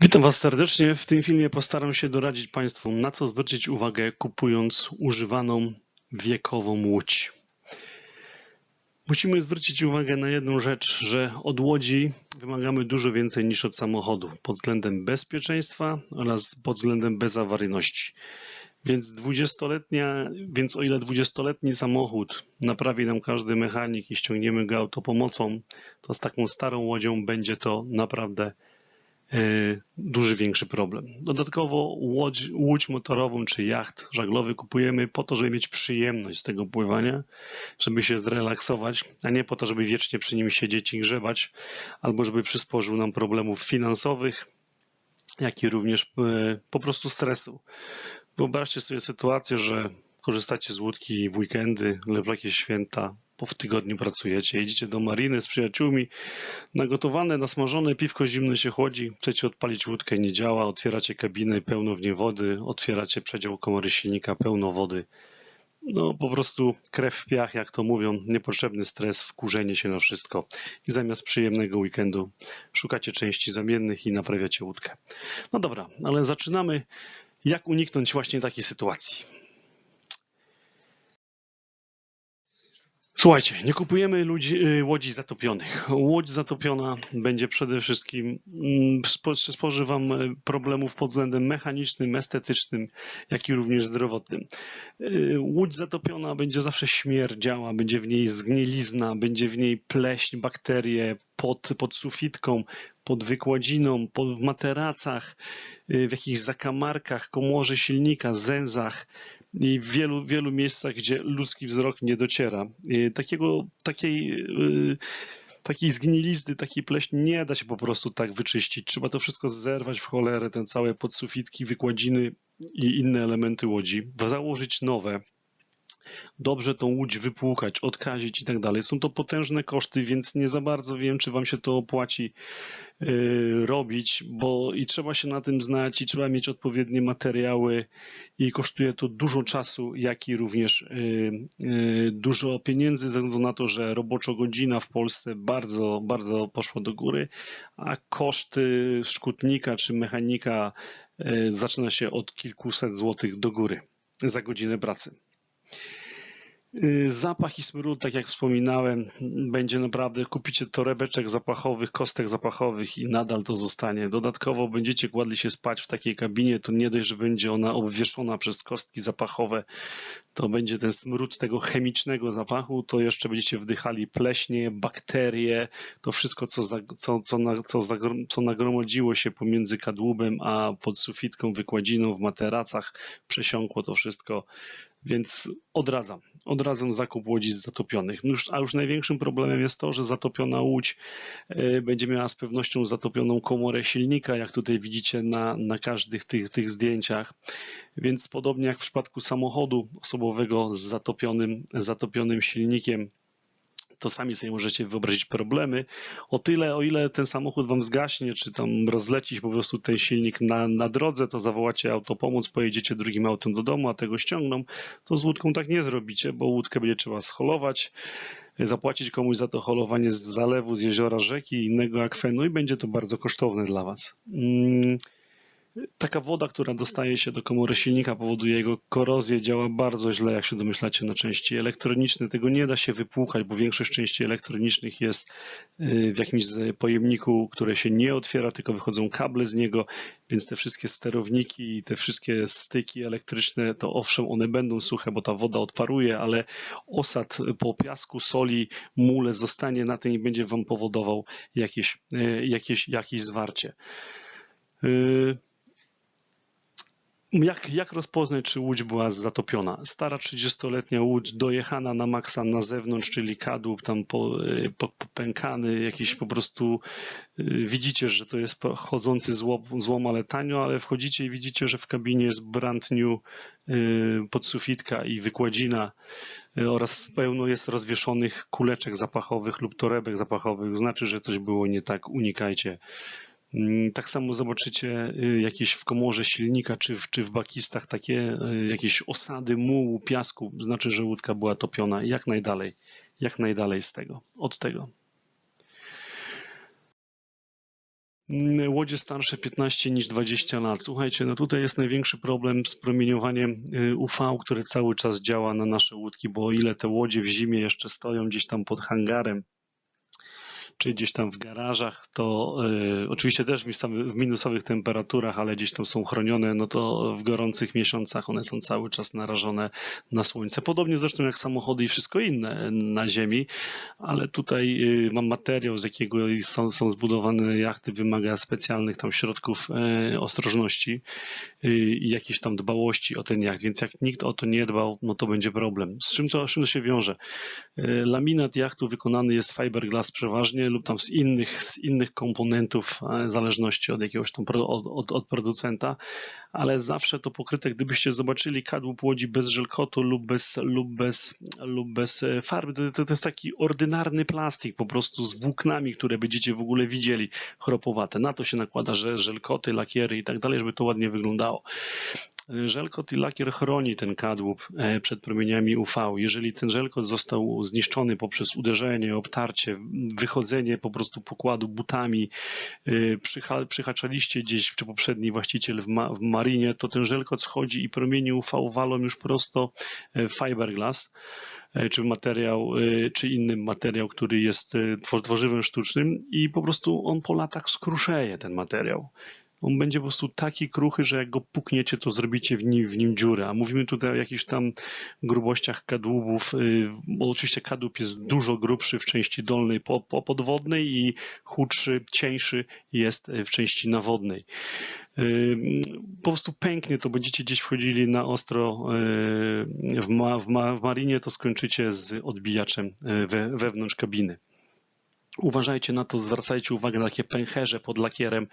Witam Was serdecznie. W tym filmie postaram się doradzić Państwu, na co zwrócić uwagę kupując używaną wiekową łódź. Musimy zwrócić uwagę na jedną rzecz, że od łodzi wymagamy dużo więcej niż od samochodu pod względem bezpieczeństwa oraz pod względem bezawaryjności. Więc 20-letnia, więc o ile 20-letni samochód naprawi nam każdy mechanik i ściągniemy go autopomocą, to z taką starą łodzią będzie to naprawdę duży, większy problem. Dodatkowo łódź, łódź motorową czy jacht żaglowy kupujemy po to, żeby mieć przyjemność z tego pływania, żeby się zrelaksować, a nie po to, żeby wiecznie przy nim siedzieć i grzebać, albo żeby przysporzył nam problemów finansowych, jak i również e, po prostu stresu. Wyobraźcie sobie sytuację, że korzystacie z łódki w weekendy lub jakieś święta, bo w tygodniu pracujecie, jedziecie do mariny z przyjaciółmi, nagotowane, nasmażone piwko zimne się chłodzi, chcecie odpalić łódkę, nie działa, otwieracie kabinę, pełno w niej wody, otwieracie przedział komory silnika, pełno wody. No po prostu krew w piach, jak to mówią, niepotrzebny stres, wkurzenie się na wszystko i zamiast przyjemnego weekendu szukacie części zamiennych i naprawiacie łódkę. No dobra, ale zaczynamy. Jak uniknąć właśnie takiej sytuacji? Słuchajcie, nie kupujemy ludzi, y, łodzi zatopionych. Łódź zatopiona będzie przede wszystkim, mm, spo- stworzy Wam y, problemów pod względem mechanicznym, estetycznym, jak i również zdrowotnym. Y, Łódź zatopiona będzie zawsze śmierdziała, będzie w niej zgnilizna, będzie w niej pleśń, bakterie pod, pod sufitką, pod wykładziną, pod, w materacach, y, w jakichś zakamarkach, komorze silnika, zęzach i w wielu, wielu miejscach, gdzie ludzki wzrok nie dociera. Y, Takiego, takiej, y, takiej zgnilizny, takiej pleśni nie da się po prostu tak wyczyścić. Trzeba to wszystko zerwać w cholerę, ten całe podsufitki, wykładziny i inne elementy łodzi, założyć nowe dobrze tą łódź wypłukać, odkazić i tak dalej. Są to potężne koszty, więc nie za bardzo wiem, czy Wam się to opłaci yy, robić, bo i trzeba się na tym znać, i trzeba mieć odpowiednie materiały, i kosztuje to dużo czasu, jak i również yy, yy, dużo pieniędzy, ze względu na to, że roboczo godzina w Polsce bardzo, bardzo poszła do góry, a koszty szkutnika czy mechanika zaczyna się od kilkuset złotych do góry za godzinę pracy. Y, Zapach i smród, tak jak wspominałem, będzie naprawdę, kupicie torebeczek zapachowych, kostek zapachowych i nadal to zostanie. Dodatkowo będziecie kładli się spać w takiej kabinie, to nie dość, że będzie ona obwieszona przez kostki zapachowe, to będzie ten smród tego chemicznego zapachu, to jeszcze będziecie wdychali pleśnie, bakterie, to wszystko, co, za, co, co, na, co, zagro- co nagromadziło się pomiędzy kadłubem a pod sufitką, wykładziną, w materacach, przesiąkło to wszystko więc odradzam. Odradzam zakup łodzi zatopionych. No już, a już największym problemem jest to, że zatopiona łódź e, będzie miała z pewnością zatopioną komorę silnika, jak tutaj widzicie na, na każdych tych, tych zdjęciach. Więc podobnie jak w przypadku samochodu osobowego z zatopionym, zatopionym silnikiem, to sami sobie możecie wyobrazić problemy. O tyle, o ile ten samochód wam zgaśnie, czy tam rozleci się po prostu ten silnik na, na drodze, to zawołacie autopomoc, pojedziecie drugim autem do domu, a tego ściągną, to z łódką tak nie zrobicie, bo łódkę będzie trzeba scholować, zapłacić komuś za to holowanie z zalewu, z jeziora, rzeki innego akwenu i będzie to bardzo kosztowne dla was. Taka woda, która dostaje się do komory silnika, powoduje jego korozję, działa bardzo źle, jak się domyślacie, na części elektroniczne. Tego nie da się wypłukać, bo większość części elektronicznych jest y, w jakimś pojemniku, które się nie otwiera, tylko wychodzą kable z niego, więc te wszystkie sterowniki i te wszystkie styki elektryczne, to owszem, one będą suche, bo ta woda odparuje, ale osad po piasku, soli, mule zostanie na tym i będzie wam powodował jakieś, y, jakieś, jakieś zwarcie. Y, jak, jak rozpoznać, czy łódź była zatopiona? Stara 30-letnia łódź dojechana na maksa na zewnątrz, czyli kadłub tam po, y, po, popękany, jakiś po prostu y, widzicie, że to jest chodzący złom, złom, ale tanio, ale wchodzicie i widzicie, że w kabinie jest brand new y, podsufitka i wykładzina oraz pełno jest rozwieszonych kuleczek zapachowych lub torebek zapachowych. Znaczy, że coś było nie tak, unikajcie. Mm, Tak samo zobaczycie y, jakieś w komorze silnika czy w, czy w bakistach takie y, jakieś osady mułu, piasku, znaczy, że łódka była topiona. Jak najdalej, jak najdalej z tego, od tego. Mm, Łodzie starsze 15 niż 20 lat. Słuchajcie, no tutaj jest największy problem z promieniowaniem y, UV, które cały czas działa na nasze łódki, bo o ile te łodzie w zimie jeszcze stoją gdzieś tam pod hangarem, czy gdzieś tam w garażach, to y, oczywiście też w, w minusowych temperaturach, ale gdzieś tam są chronione, no to w gorących miesiącach one są cały czas narażone na słońce. Podobnie zresztą jak samochody i wszystko inne na ziemi, ale tutaj y, mam materiał, z jakiego są, są zbudowane jachty, wymaga specjalnych tam środków y, ostrożności y, i jakiejś tam dbałości o ten jacht, więc jak nikt o to nie dbał, no to będzie problem. Z czym to, z czym to się wiąże? Y, Laminat jachtu wykonany jest fiberglass przeważnie, lub tam z innych, z innych komponentów, e, w zależności od jakiegoś tam od, od, od producenta, ale zawsze to pokryte, gdybyście zobaczyli kadłub łodzi bez żelkotu lub bez, lub bez, lub bez e, farby, to, to jest taki ordynarny plastik po prostu z włóknami, które będziecie w ogóle widzieli chropowate. Na to się nakłada że żelkoty, lakiery i tak dalej, żeby to ładnie wyglądało. Żelkot i lakier chroni ten kadłub e, przed promieniami UV. Jeżeli ten żelkot został zniszczony poprzez uderzenie, obtarcie, wychodzenie po prostu pokładu butami, e, przyhaczaliście gdzieś, czy poprzedni właściciel w, ma, w marinie, to ten żelkot schodzi i promienie UV walą już prosto w fiberglass czy materiał, czy inny materiał, który jest tworzywem sztucznym i po prostu on po latach skruszeje ten materiał on będzie po prostu taki kruchy, że jak go pukniecie, to zrobicie w nim, w nim dziurę. A mówimy tutaj o jakichś tam grubościach kadłubów, y, oczywiście kadłub jest dużo grubszy w części dolnej po, po podwodnej i chudszy, cieńszy jest w części nawodnej. Y, po prostu pęknie, to będziecie gdzieś wchodzili na ostro y, w, ma, w, ma, w marinie, to skończycie z odbijaczem we, wewnątrz kabiny. Uważajcie na to, zwracajcie uwagę na takie pęcherze pod lakierem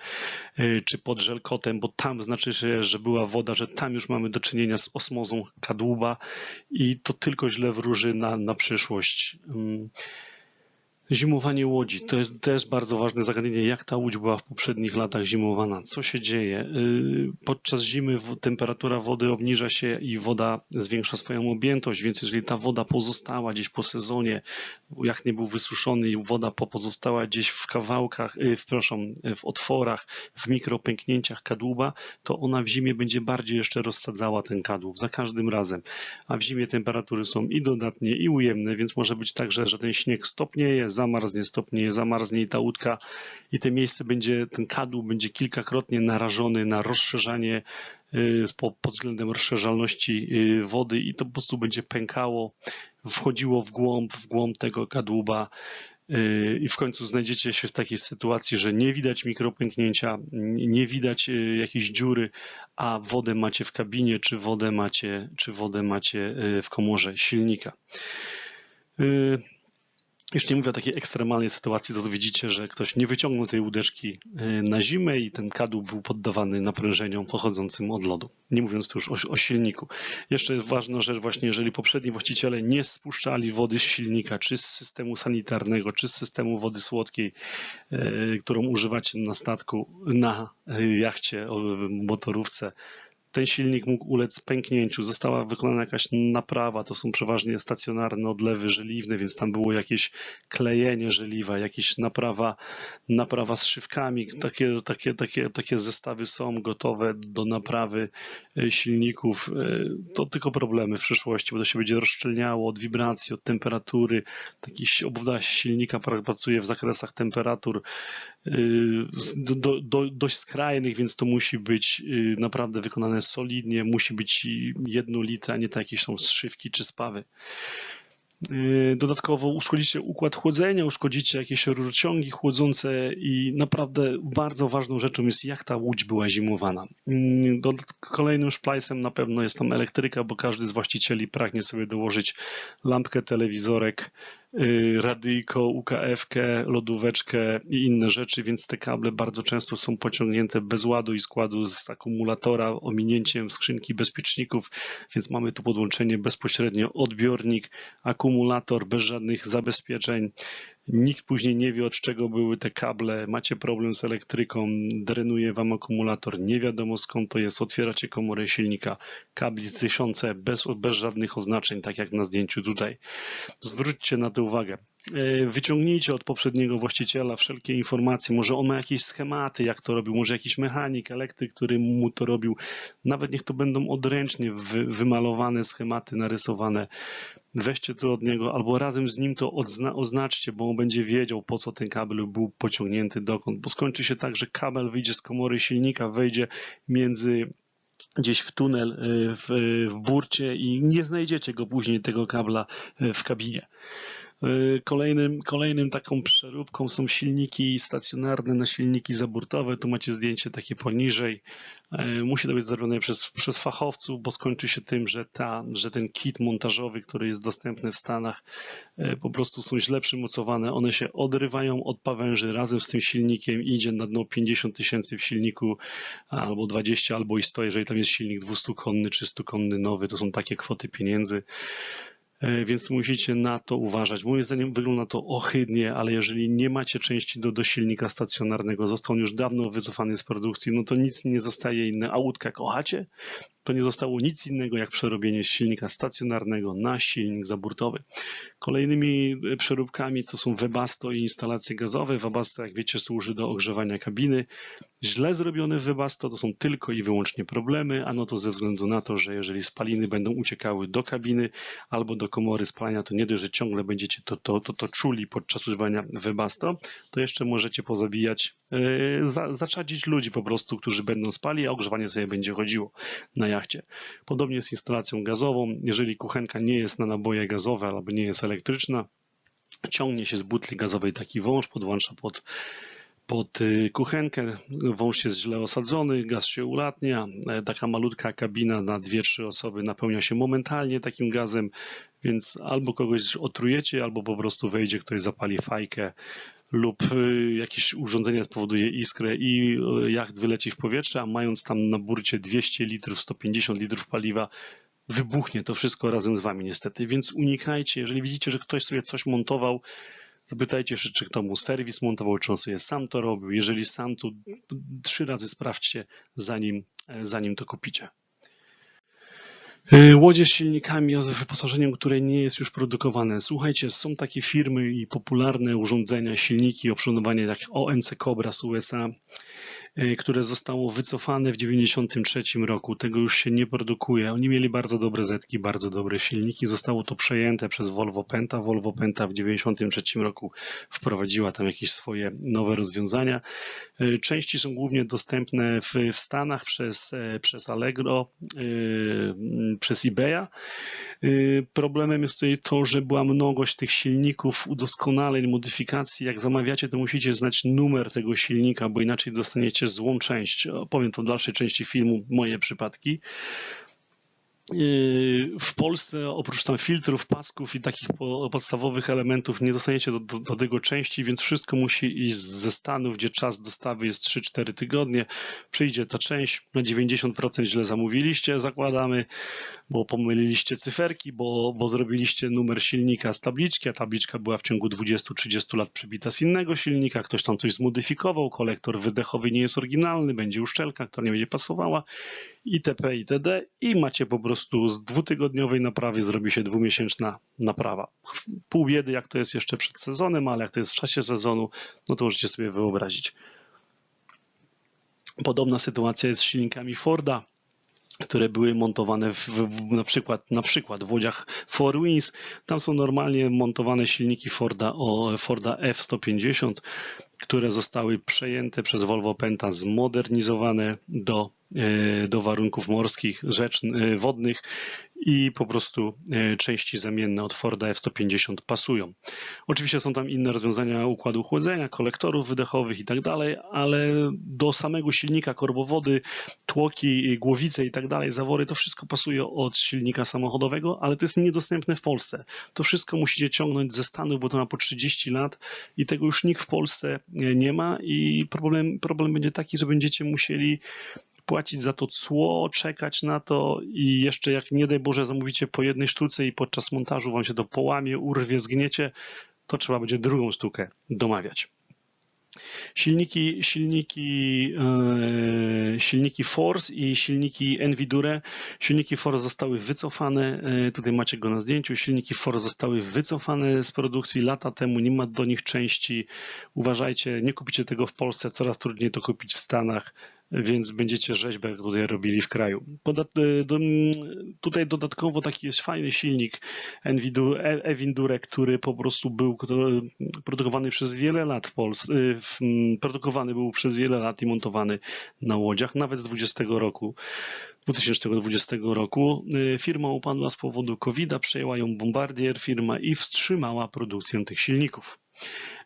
y, czy pod żelkotem, bo tam znaczy się, że była woda, że tam już mamy do czynienia z osmozą kadłuba i to tylko źle wróży na, na przyszłość. Zimowanie łodzi to jest też bardzo ważne zagadnienie. Jak ta łódź była w poprzednich latach zimowana? Co się dzieje? Y, podczas zimy temperatura wody obniża się i woda zwiększa swoją objętość, więc jeżeli ta woda pozostała gdzieś po sezonie, jak nie był wysuszony i woda pozostała gdzieś w kawałkach, y, przepraszam, w otworach, w mikropęknięciach kadłuba, to ona w zimie będzie bardziej jeszcze rozsadzała ten kadłub za każdym razem. A w zimie temperatury są i dodatnie, i ujemne, więc może być tak, że, że ten śnieg stopnieje, zamarznie, stopnieje, zamarznie i ta łódka i to miejsce będzie, ten kadłub będzie kilkakrotnie narażony na rozszerzanie y, pod względem rozszerzalności y, wody i to po prostu będzie pękało, wchodziło w głąb, w głąb tego kadłuba y, i w końcu znajdziecie się w takiej sytuacji, że nie widać mikropęknięcia, nie widać jakiejś dziury, a wodę macie w kabinie, czy wodę macie, czy wodę macie w komorze silnika. Już nie mówię o takiej ekstremalnej sytuacji, to widzicie, że ktoś nie wyciągnął tej łódeczki y, na zimę i ten kadłub był poddawany naprężeniom pochodzącym od lodu. Nie mówiąc tu już o, o silniku. Jeszcze ważna rzecz właśnie, jeżeli poprzedni właściciele nie spuszczali wody z silnika, czy z systemu sanitarnego, czy z systemu wody słodkiej, y, którą używacie na statku, na y, jachcie, motorówce, ten silnik mógł ulec pęknięciu, została wykonana jakaś naprawa, to są przeważnie stacjonarne odlewy żeliwne, więc tam było jakieś klejenie żeliwa, jakieś naprawa, naprawa z szywkami, takie, takie, takie, takie zestawy są gotowe do naprawy e, silników. E, to tylko problemy w przyszłości, bo to się będzie rozszczelniało od wibracji, od temperatury, taki obudowa silnika pracuje w zakresach temperatur do, do, dość skrajnych, więc to musi być naprawdę wykonane solidnie, musi być jednolite, a nie to jakieś są zszywki czy spawy. Yy, dodatkowo uszkodzicie układ chłodzenia, uszkodzicie jakieś rurociągi chłodzące i naprawdę bardzo ważną rzeczą jest jak ta łódź była zimowana. Yy, kolejnym szplajsem na pewno jest tam elektryka, bo każdy z właścicieli pragnie sobie dołożyć lampkę, telewizorek, Y, radyjko, UKF-kę, lodóweczkę i inne rzeczy, więc te kable bardzo często są pociągnięte bez ładu i składu z akumulatora, ominięciem skrzynki bezpieczników, więc mamy tu podłączenie bezpośrednio odbiornik, akumulator bez żadnych zabezpieczeń, Nikt później nie wie, od czego były te kable. Macie problem z elektryką, drenuje wam akumulator, nie wiadomo skąd to jest. Otwieracie komorę silnika, kabli tysiące bez, bez żadnych oznaczeń, tak jak na zdjęciu tutaj. Zwróćcie na to uwagę. E, wyciągnijcie od poprzedniego właściciela wszelkie informacje, może on ma jakieś schematy, jak to robił, może jakiś mechanik, elektryk, który mu to robił, nawet niech to będą odręcznie wy, wymalowane schematy, narysowane, weźcie to od niego, albo razem z nim to odzna, oznaczcie, bo on będzie wiedział, po co ten kabel był pociągnięty dokąd, bo skończy się tak, że kabel wyjdzie z komory silnika, wejdzie między gdzieś w tunel y, w, w burcie i nie znajdziecie go później, tego kabla w kabinie. Y, kolejnym, kolejnym taką przeróbką są silniki stacjonarne na silniki zaburtowe. Tu macie zdjęcie takie poniżej. Y, musi to być zrobione przez, przez fachowców, bo skończy się tym, że, ta, że ten kit montażowy, który jest dostępny w Stanach, y, po prostu są źle przymocowane. One się odrywają od pawęży razem z tym silnikiem idzie na dno 50 tysięcy w silniku albo 20, albo i 100, jeżeli tam jest silnik 200-konny czy 100-konny nowy. To są takie kwoty pieniędzy. E, więc musicie na to uważać. Moim zdaniem wygląda to ohydnie, ale jeżeli nie macie części do, do silnika stacjonarnego, został on już dawno wycofany z produkcji, no to nic nie zostaje inne. A łódka kochacie? To nie zostało nic innego jak przerobienie silnika stacjonarnego na silnik zaburtowy. Kolejnymi e, przeróbkami to są Webasto i instalacje gazowe. Webasto, jak wiecie, służy do ogrzewania kabiny. Źle zrobione Webasto to są tylko i wyłącznie problemy, ano to ze względu na to, że jeżeli spaliny będą uciekały do kabiny albo do komory spalania, to nie dość, że ciągle będziecie to, to, to, to czuli podczas używania Webasto, to jeszcze możecie pozabijać, yy, za, zaczadzić ludzi po prostu, którzy będą spali, a ogrzewanie sobie będzie chodziło na jachcie. Podobnie z instalacją gazową. Jeżeli kuchenka nie jest na naboje gazowe albo nie jest elektryczna, ciągnie się z butli gazowej taki wąż, podłącza pod pod y, kuchenkę. Wąż jest źle osadzony, gaz się ulatnia. E, taka malutka kabina na dwie, trzy osoby napełnia się momentalnie takim gazem, więc albo kogoś otrujecie, albo po prostu wejdzie ktoś, zapali fajkę lub y, jakieś urządzenie spowoduje iskrę i y, jacht wyleci w powietrze, a mając tam na burcie 200 litrów, 150 litrów paliwa, wybuchnie to wszystko razem z wami niestety. Więc unikajcie, jeżeli widzicie, że ktoś sobie coś montował, Zapytajcie się, czy kto mu serwis montował, czy on sobie sam to robił. Jeżeli sam, to trzy razy sprawdźcie, zanim, zanim to kupicie. E, łodzie z silnikami z wyposażeniem, które nie jest już produkowane. Słuchajcie, są takie firmy i popularne urządzenia, silniki, oprzędowanie jak OMC Cobra z USA, które zostało wycofane w 1993 roku. Tego już się nie produkuje. Oni mieli bardzo dobre zetki, bardzo dobre silniki. Zostało to przejęte przez Volvo Penta. Volvo Penta w 1993 roku wprowadziła tam jakieś swoje nowe rozwiązania. Y, części są głównie dostępne w, w Stanach przez, e, przez Allegro, przez eBaya. Problemem jest tutaj to, że była mnogość tych silników, udoskonaleń, modyfikacji. Jak zamawiacie, to musicie znać numer tego silnika, bo inaczej dostaniecie złą część. Opowiem to w dalszej części filmu, moje przypadki. Yy, w Polsce oprócz tam filtrów, pasków i takich podstawowych elementów nie dostaniecie do, do, do, tego części, więc wszystko musi iść ze Stanów, gdzie czas dostawy jest 3-4 tygodnie. Przyjdzie ta część, na 90% źle zamówiliście, zakładamy, bo pomyliliście cyferki, bo, bo zrobiliście numer silnika z tabliczki, a tabliczka była w ciągu 20-30 lat przybita z innego silnika, ktoś tam coś zmodyfikował, kolektor wydechowy nie jest oryginalny, będzie uszczelka, która nie będzie pasowała itp. itd. i macie po prostu z dwutygodniowej naprawy zrobi się dwumiesięczna naprawa. Pół biedy jak to jest jeszcze przed sezonem, ale jak to jest w czasie sezonu, no to możecie sobie wyobrazić. Podobna sytuacja jest z silnikami Forda które były montowane w, w, na, przykład, na przykład w łodziach Four Winds. Tam są normalnie montowane silniki Forda, o, Forda F-150, które zostały przejęte przez Volvo Penta, zmodernizowane do do warunków morskich, rzecz, e, wodnych i po prostu e, części zamienne od Forda F-150 pasują. Oczywiście są tam inne rozwiązania układu chłodzenia, kolektorów wydechowych i tak dalej, ale do samego silnika korbowody, tłoki, głowice i tak dalej, zawory, to wszystko pasuje od silnika samochodowego, ale to jest niedostępne w Polsce. To wszystko musicie ciągnąć ze Stanów, bo to ma po 30 lat i tego już nikt w Polsce nie ma i problem, problem będzie taki, że będziecie musieli płacić za to cło, czekać na to i jeszcze jak nie daj Boże zamówicie po jednej sztuce i podczas montażu wam się to połamie, urwie, zgniecie, to trzeba będzie drugą sztukę domawiać. Silniki, silniki, e, silniki Force i silniki Envidure. Silniki Force zostały wycofane, e, tutaj macie go na zdjęciu, silniki Force zostały wycofane z produkcji lata temu, nie ma do nich części. Uważajcie, nie kupicie tego w Polsce, coraz trudniej to kupić w Stanach więc będziecie rzeźbę tutaj robili w kraju. Podat, e, do, tutaj dodatkowo taki jest fajny silnik Evindure, który po prostu był produkowany przez wiele lat w Polsce, e, produkowany był przez wiele lat i montowany na łodziach, nawet z 20 roku. 2020 roku. E, firma upadła z powodu COVID-a, przejęła ją Bombardier firma i wstrzymała produkcję tych silników.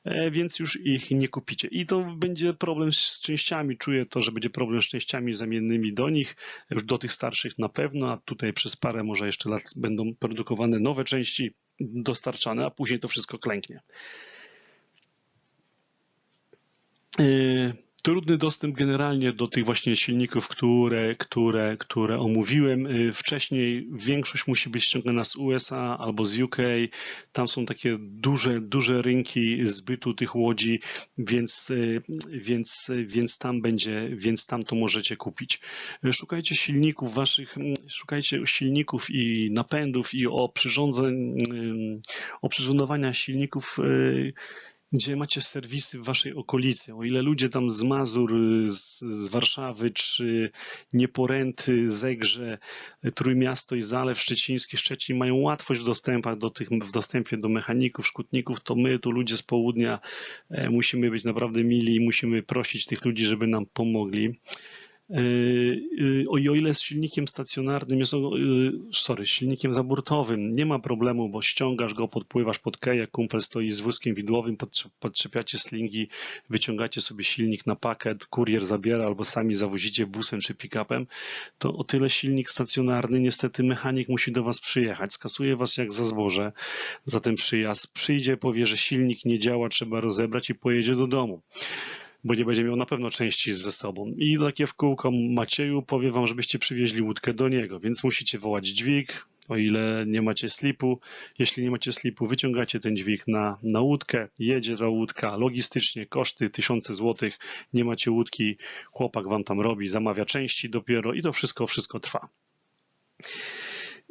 E, więc już ich nie kupicie. I to będzie problem z częściami. Czuję to, że będzie problem z częściami zamiennymi do nich, już do tych starszych na pewno, a tutaj przez parę może jeszcze lat będą produkowane nowe części dostarczane, a później to wszystko klęknie. Yy trudny dostęp generalnie do tych właśnie silników, które, które, które omówiłem. Y, wcześniej większość musi być ściągana z USA albo z UK. Tam są takie duże, duże rynki zbytu tych łodzi, więc, y, więc, więc tam będzie, więc tam to możecie kupić. Szukajcie silników waszych, szukajcie silników i napędów i oprzyrządzeń, y, oprzyrządowania silników gdzie macie serwisy w waszej okolicy. O ile ludzie tam z Mazur, z, z Warszawy, czy Nieporęty, Zegrze, Trójmiasto i Zalew Szczeciński, Szczecin mają łatwość w, dostępach do tych, w dostępie do mechaników, szkutników, to my, tu ludzie z południa, e, musimy być naprawdę mili i musimy prosić tych ludzi, żeby nam pomogli. E, e, o ile z silnikiem stacjonarnym jest, e, sorry, silnikiem zaburtowym nie ma problemu, bo ściągasz go, podpływasz pod keję, kumpel stoi z wózkiem widłowym, podczepiacie slingi, wyciągacie sobie silnik na pakiet, kurier zabiera albo sami zawozicie busem czy pick-upem, to o tyle silnik stacjonarny, niestety mechanik musi do Was przyjechać, skasuje Was jak za zboże za ten przyjazd, przyjdzie, powie, że silnik nie działa, trzeba rozebrać i pojedzie do domu bo nie będzie miał na pewno części ze sobą. I takie w kółko Macieju powie wam, żebyście przywieźli łódkę do niego, więc musicie wołać dźwig, o ile nie macie slipu. Jeśli nie macie slipu, wyciągacie ten dźwig na, na łódkę, jedzie ta łódka, logistycznie koszty tysiące złotych, nie macie łódki, chłopak wam tam robi, zamawia części dopiero i to wszystko, wszystko trwa.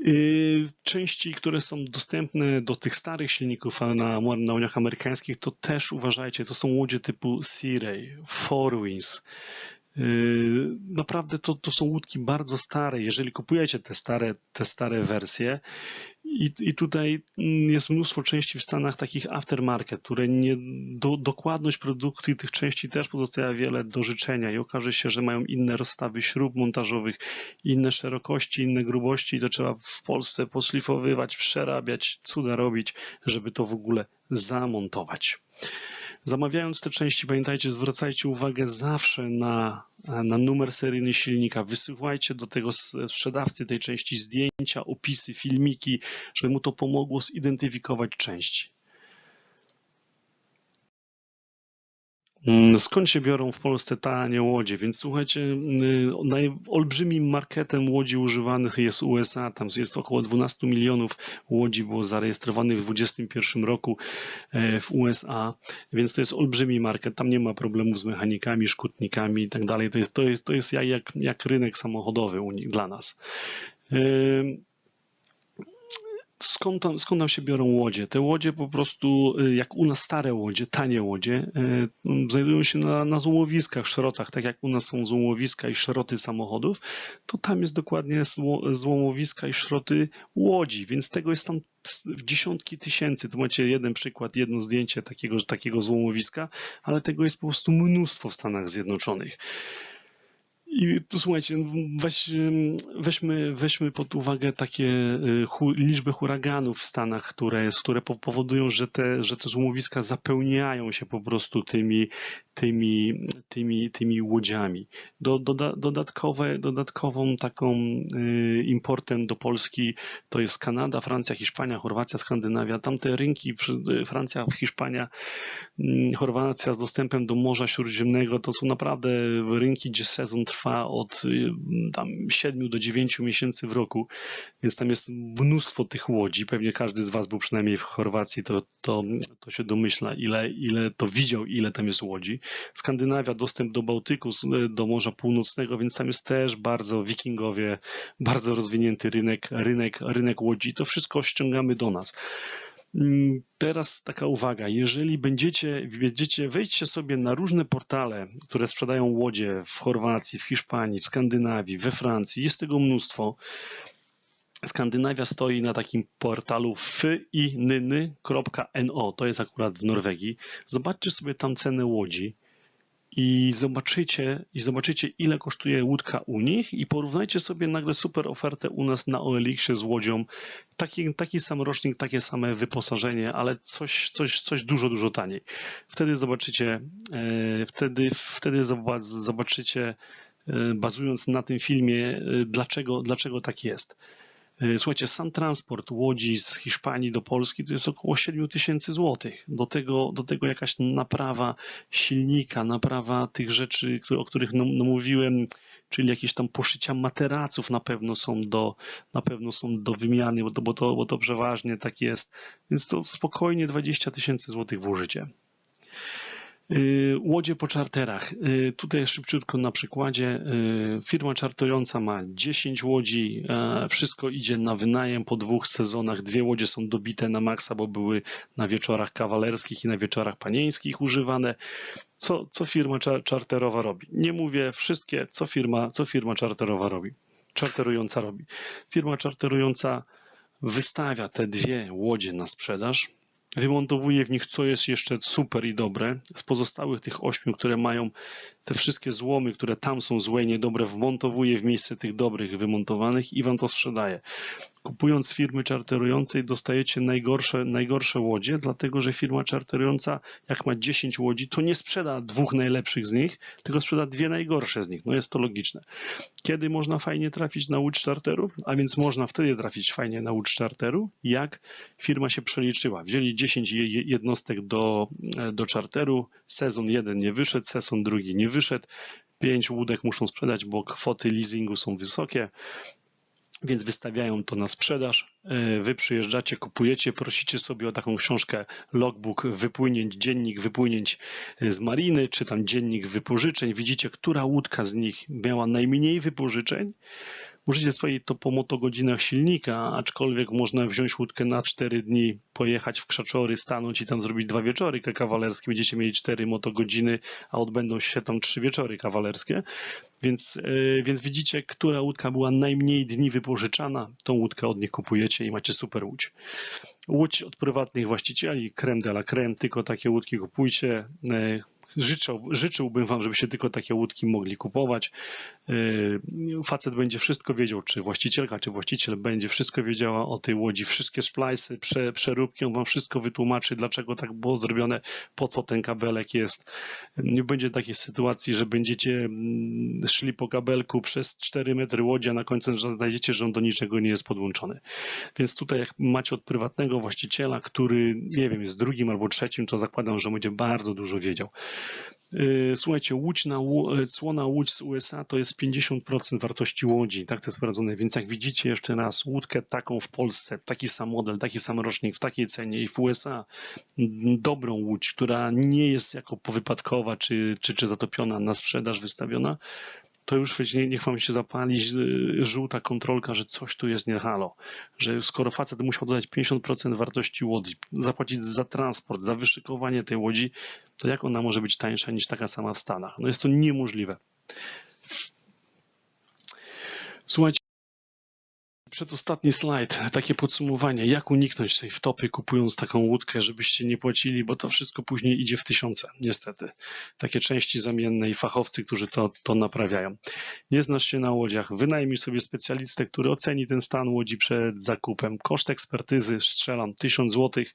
Y, części, które są dostępne do tych starych silników na, na łoniach amerykańskich, to też uważajcie, to są łodzie typu Sea Ray, Four Winds, Yy, naprawdę to, to są łódki bardzo stare. Jeżeli kupujecie te stare, te stare wersje, i, i tutaj mm, jest mnóstwo części w Stanach takich aftermarket, które nie, do, dokładność produkcji tych części też pozostawia wiele do życzenia i okaże się, że mają inne rozstawy śrub montażowych, inne szerokości, inne grubości i to trzeba w Polsce poszlifowywać, przerabiać, cuda robić, żeby to w ogóle zamontować. Zamawiając te części, pamiętajcie, zwracajcie uwagę zawsze na, na numer seryjny silnika. Wysyłajcie do tego sprzedawcy tej części zdjęcia, opisy, filmiki, żeby mu to pomogło zidentyfikować części. Skąd się biorą w Polsce tanie łodzie? Więc słuchajcie, y, olbrzymim marketem łodzi używanych jest USA. Tam jest około 12 milionów łodzi było zarejestrowanych w 2021 roku e, w USA, więc to jest olbrzymi market. Tam nie ma problemów z mechanikami, szkutnikami i tak. To jest, to jest, to jest jak, jak rynek samochodowy dla nas. Skąd tam, skąd tam się biorą łodzie? Te łodzie po prostu, y, jak u nas stare łodzie, tanie łodzie, y, znajdują się na, na złomowiskach, szrotach, tak jak u nas są złomowiska i szroty samochodów, to tam jest dokładnie złomowiska i szroty łodzi, więc tego jest tam w dziesiątki tysięcy. Tu macie jeden przykład, jedno zdjęcie takiego, takiego złomowiska, ale tego jest po prostu mnóstwo w Stanach Zjednoczonych. I tu słuchajcie, weź, weźmy, weźmy pod uwagę takie y, hu, liczby huraganów w Stanach, które, które powodują, że te, że te złomowiska zapełniają się po prostu tymi, tymi, tymi, tymi łodziami. Do, doda, dodatkowe, dodatkową taką y, importem do Polski to jest Kanada, Francja, Hiszpania, Chorwacja, Skandynawia. Tamte rynki, y, Francja, Hiszpania, Chorwacja z dostępem do Morza Śródziemnego to są naprawdę rynki, gdzie sezon trwa trwa od y, tam 7 do 9 miesięcy w roku, więc tam jest mnóstwo tych łodzi. Pewnie każdy z Was był przynajmniej w Chorwacji, to, to, to się domyśla, ile, ile to widział, ile tam jest łodzi. Skandynawia, dostęp do Bałtyku, z- do Morza Północnego, więc tam jest też bardzo wikingowie, bardzo rozwinięty rynek, rynek, rynek łodzi. To wszystko ściągamy do nas. Mm, Teraz taka uwaga, jeżeli będziecie, będziecie, wejdźcie sobie na różne portale, które sprzedają łodzie w Chorwacji, w Hiszpanii, w Skandynawii, we Francji, jest tego mnóstwo. Skandynawia stoi na takim portalu fyinny.no, to jest akurat w Norwegii. Zobaczcie sobie tam cenę łodzi i zobaczycie, i zobaczycie, ile kosztuje łódka u nich i porównajcie sobie nagle super ofertę u nas na OLX-ie z łodzią. Taki, taki sam rocznik, takie same wyposażenie, ale coś, coś, coś dużo, dużo taniej. Wtedy zobaczycie, e, wtedy, wtedy zoba- zobaczycie, e, bazując na tym filmie, e, dlaczego, dlaczego tak jest. E, Słuchajcie, sam transport łodzi z Hiszpanii do Polski to jest około 7 tysięcy złotych. Do tego, do tego jakaś naprawa silnika, naprawa tych rzeczy, o których no, no mówiłem, czyli jakieś tam poszycia materaców na pewno są do, na pewno są do wymiany, bo to, bo, to, bo to przeważnie tak jest. Więc to spokojnie 20 tysięcy złotych włożycie. Y, Łodzie po czarterach. Y, Tutaj szybciutko na przykładzie. y, Firma czarterująca ma 10 łodzi. Wszystko idzie na wynajem po dwóch sezonach. Dwie łodzie są dobite na maksa, bo były na wieczorach kawalerskich i na wieczorach panieńskich używane. Co, co firma cza- czarterowa robi? Nie mówię wszystkie, co firma, co firma czarterowa robi. Czarterująca robi. Firma czarterująca wystawia te dwie łodzie na sprzedaż, wymontowuje w nich, co jest jeszcze super i dobre. Z pozostałych tych ośmiu, które mają te wszystkie złomy, które tam są złe i niedobre, wmontowuje w miejsce tych dobrych, wymontowanych i wam to sprzedaje. Kupując firmy czarterującej dostajecie najgorsze, najgorsze łodzie, dlatego że firma czarterująca, jak ma 10 łodzi, to nie sprzeda dwóch najlepszych z nich, tylko sprzeda dwie najgorsze z nich. No jest to logiczne. Kiedy można fajnie trafić na łódź czarteru? A więc można wtedy trafić fajnie na łódź czarteru, jak firma się przeliczyła. Wzięli 10 je- je- jednostek do, e, do czarteru, sezon jeden nie wyszedł, sezon drugi nie wyszedł, pięć łódek muszą sprzedać, bo kwoty leasingu są wysokie, więc wystawiają to na sprzedaż. E, Wy przyjeżdżacie, kupujecie, prosicie sobie o taką książkę logbook wypłynięć, dziennik wypłynięć e, z mariny, czy tam dziennik wypożyczeń. Widzicie, która łódka z nich miała najmniej wypożyczeń. Możecie sprawdzić to po motogodzinach silnika, aczkolwiek można wziąć łódkę na 4 dni, pojechać w krzaczory, stanąć i tam zrobić dwa wieczory kawalerskie. Będziecie mieli 4 motogodziny, a odbędą się tam trzy wieczory kawalerskie. Więc, e, więc widzicie, która łódka była najmniej dni wypożyczana, tą łódkę od nich kupujecie i macie super łódź. Łódź od prywatnych właścicieli, creme de la creme, tylko takie łódki kupujcie. Życzą, życzyłbym Wam, żebyście tylko takie łódki mogli kupować. Yy, Facet będzie wszystko wiedział, czy właścicielka, czy właściciel będzie wszystko wiedziała o tej łodzi, wszystkie szplajsy, prze, przeróbki, on Wam wszystko wytłumaczy, dlaczego tak było zrobione, po co ten kabelek jest. Nie będzie takiej sytuacji, że będziecie mm, szli po kabelku przez 4 metry łodzi, a na końcu znajdziecie, że on do niczego nie jest podłączony. Więc tutaj jak macie od prywatnego właściciela, który, nie wiem, jest drugim albo trzecim, to zakładam, że będzie bardzo dużo wiedział. Yy, Słuchajcie, łódź na, łu- cłona łódź z USA to jest 50% wartości łodzi, tak to jest sprawdzone, więc jak widzicie jeszcze raz łódkę taką w Polsce, taki sam model, taki sam rocznik, w takiej cenie i w USA, dobrą łódź, która nie jest jako powypadkowa czy, czy, czy zatopiona na sprzedaż wystawiona, to już wiecie, niech wam się zapali żółta kontrolka, że coś tu jest nie halo. Że skoro facet musiał dodać 50% wartości łodzi, zapłacić za transport, za wyszykowanie tej łodzi, to jak ona może być tańsza niż taka sama w Stanach? No jest to niemożliwe. Słuchajcie, przedostatni slajd, takie podsumowanie, jak uniknąć tej wtopy kupując taką łódkę, żebyście nie płacili, bo to wszystko później idzie w tysiące, niestety. Takie części zamienne i fachowcy, którzy to, to naprawiają. Nie znasz się na łodziach, wynajmij sobie specjalistę, który oceni ten stan łodzi przed zakupem. Koszt ekspertyzy, strzelam, 1000 złotych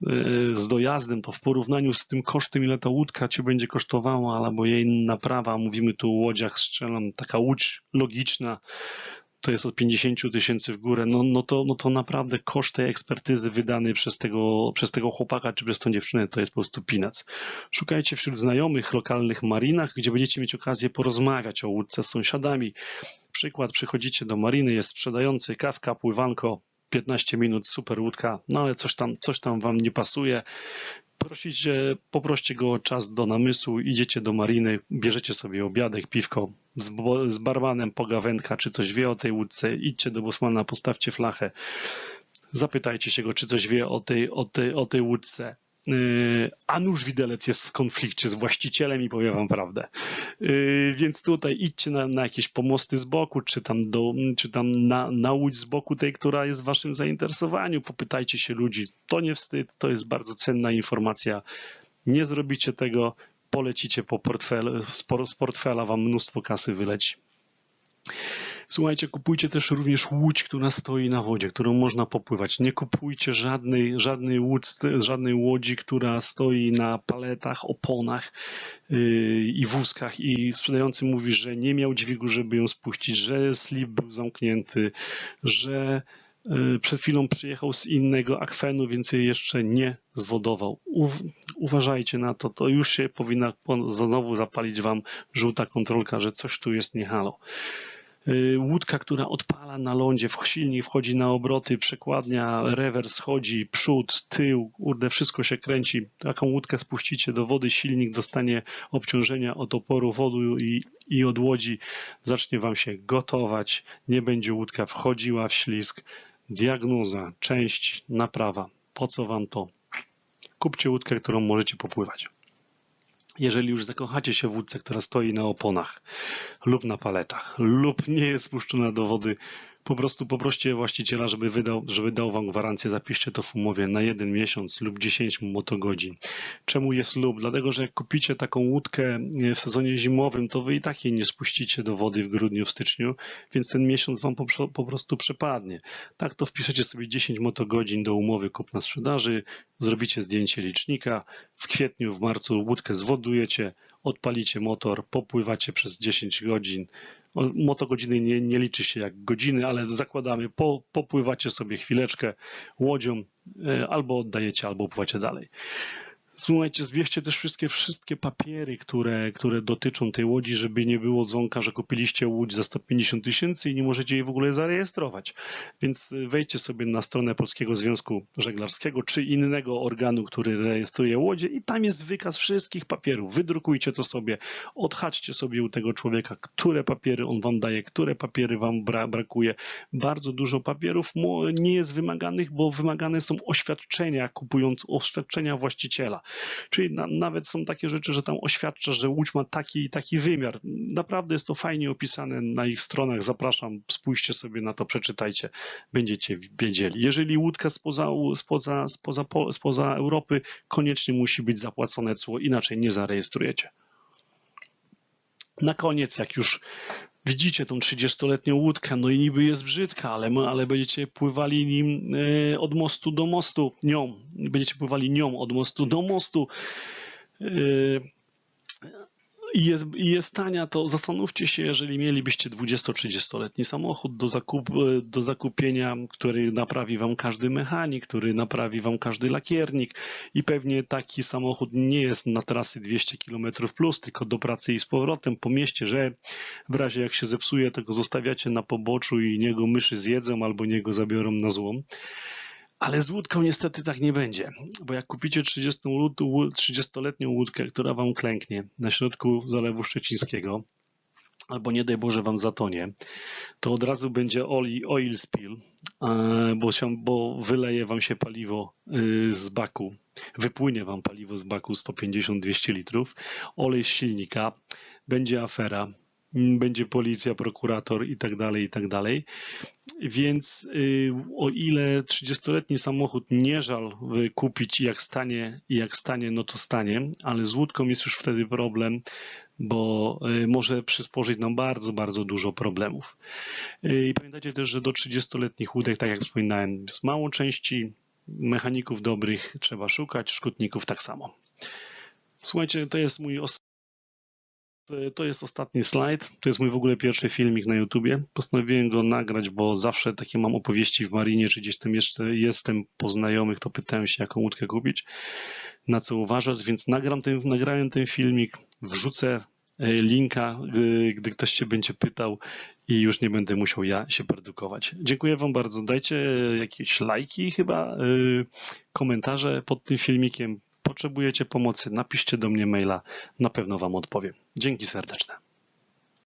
yy, z dojazdem, to w porównaniu z tym kosztem, ile ta łódka cię będzie kosztowała, albo jej naprawa, mówimy tu o łodziach, strzelam, taka łódź logiczna, to jest od 50 tysięcy w górę, no, no, to, no to naprawdę koszt tej ekspertyzy wydany przez tego, przez tego chłopaka czy przez tą dziewczynę to jest po prostu peanuts. Szukajcie wśród znajomych, lokalnych marinach, gdzie będziecie mieć okazję porozmawiać o łódce z sąsiadami. Przykład, przychodzicie do mariny, jest sprzedający kawka, pływanko, 15 minut, super łódka, no ale coś tam, coś tam wam nie pasuje. Prosicie, poproście go o czas do namysłu, idziecie do mariny, bierzecie sobie obiadek, piwko z, z barmanem, pogawędka, czy coś wie o tej łódce, idźcie do Bosmana, postawcie flachę, zapytajcie się go, czy coś wie o tej, o tej, o tej łódce. Yy, A nóż widelec jest w konflikcie z właścicielem i powie wam prawdę. Yy, Więc tutaj idźcie na, na jakieś pomosty z boku, czy tam, do, czy tam na, na łódź z boku tej, która jest w waszym zainteresowaniu. Popytajcie się ludzi. To nie wstyd, to jest bardzo cenna informacja. Nie zrobicie tego, polecicie po portfel, z por- z portfela, wam mnóstwo kasy wyleci. Słuchajcie, kupujcie też również łódź, która stoi na wodzie, którą można popływać. Nie kupujcie żadnej, żadnej, łódź, żadnej łodzi, która stoi na paletach, oponach yy, i wózkach i sprzedający mówi, że nie miał dźwigu, żeby ją spuścić, że slip był zamknięty, że yy, przed chwilą przyjechał z innego akwenu, więc jej jeszcze nie zwodował. Uw- uważajcie na to, to już się powinna znowu zapalić wam żółta kontrolka, że coś tu jest nie halo. Y, Łódka, która odpala na lądzie, silnik wchodzi na obroty, przekładnia, rewers chodzi, przód, tył, kurde, wszystko się kręci. Taką łódkę spuścicie do wody, silnik dostanie obciążenia od oporu wodu i, i od łodzi, zacznie wam się gotować, nie będzie łódka wchodziła w ślizg. Diagnoza, część, naprawa. Po co wam to? Kupcie łódkę, którą możecie popływać. Jeżeli już zakochacie się w łódce, która stoi na oponach, lub na paletach, lub nie jest spuszczona do wody, po prostu poproście właściciela, żeby, wydał, żeby dał wam gwarancję, zapiszcie to w umowie na jeden miesiąc lub 10 motogodzin. Czemu jest lub? Dlatego, że jak kupicie taką łódkę e, w sezonie zimowym, to wy i tak jej nie spuścicie do wody w grudniu, w styczniu, więc ten miesiąc wam po, po prostu przepadnie. Tak to wpiszecie sobie 10 motogodzin do umowy kupna-sprzedaży, zrobicie zdjęcie licznika, w kwietniu, w marcu łódkę zwodujecie, odpalicie motor, popływacie przez 10 godzin. Motogodziny nie, nie liczy się jak godziny, ale zakładamy, po, popływacie sobie chwileczkę łodzią, e, albo oddajecie, albo pływacie dalej. Słuchajcie, zbierzcie też wszystkie, wszystkie papiery, które, które dotyczą tej łodzi, żeby nie było dzwonka, że kupiliście łódź za 150 tysięcy i nie możecie jej w ogóle zarejestrować. Więc y, wejdźcie sobie na stronę Polskiego Związku Żeglarskiego czy innego organu, który rejestruje łodzie i tam jest wykaz wszystkich papierów. Wydrukujcie to sobie, odhaczcie sobie u tego człowieka, które papiery on wam daje, które papiery wam bra brakuje. Bardzo dużo papierów nie jest wymaganych, bo wymagane są oświadczenia, kupując oświadczenia właściciela. Czyli na, nawet są takie rzeczy, że tam oświadcza, że łódź ma taki i taki wymiar. Naprawdę jest to fajnie opisane na ich stronach. Zapraszam, spójrzcie sobie na to, przeczytajcie, będziecie wiedzieli. Jeżeli łódka spoza, spoza, spoza, po- spoza Europy, koniecznie musi być zapłacone cło, inaczej nie zarejestrujecie. Na koniec, jak już widzicie tą 30-letnią łódkę, no i niby jest brzydka, ale, ale będziecie pływali nim e, od mostu do mostu, nią, będziecie pływali nią od mostu do mostu. E, i jest, i jest tania, to zastanówcie się, jeżeli mielibyście 20-30-letni samochód do, zakup, do zakupienia, który naprawi wam każdy mechanik, który naprawi wam każdy lakiernik i pewnie taki samochód nie jest na trasy 200 km plus, tylko do pracy i z powrotem po mieście, że w razie jak się zepsuje, to go zostawiacie na poboczu i niego myszy zjedzą albo niego zabiorą na złom. Ale z łódką niestety tak nie będzie, bo jak kupicie 30 łód- łó- 30-letnią łódkę, która wam klęknie na środku Zalewu Szczecińskiego, albo nie daj Boże wam zatonie, to od razu będzie oil, spill, e, bo, się, bo wyleje wam się paliwo y, z baku, wypłynie wam paliwo z baku 150-200 litrów, olej z silnika, będzie afera, będzie policja, prokurator i tak dalej, i tak dalej. Więc y, o ile 30-letni samochód nie żal kupić jak stanie, jak stanie, no to stanie, ale z łódką jest już wtedy problem, bo y, może przysporzyć nam bardzo, bardzo dużo problemów. Y, I pamiętajcie też, że do 30-letnich łódek, tak jak wspominałem, jest mało części, mechaników dobrych trzeba szukać, szkutników tak samo. Słuchajcie, to jest mój ostatni To- jest ostatni slajd. To jest mój w ogóle pierwszy filmik na YouTubie. Postanowiłem go nagrać, bo zawsze takie mam opowieści w marinie, czy gdzieś tam jeszcze jestem po znajomych, to pytałem się, jaką łódkę kupić, na co uważać, więc nagram ten, nagrałem ten filmik, wrzucę e, linka, gdy ktoś się będzie pytał i już nie będę musiał ja się produkować. Dziękuję Wam bardzo. Dajcie jakieś lajki chyba, y, komentarze pod tym filmikiem. Potrzebujecie pomocy, napiszcie do mnie maila, na pewno Wam odpowiem. Dzięki serdeczne.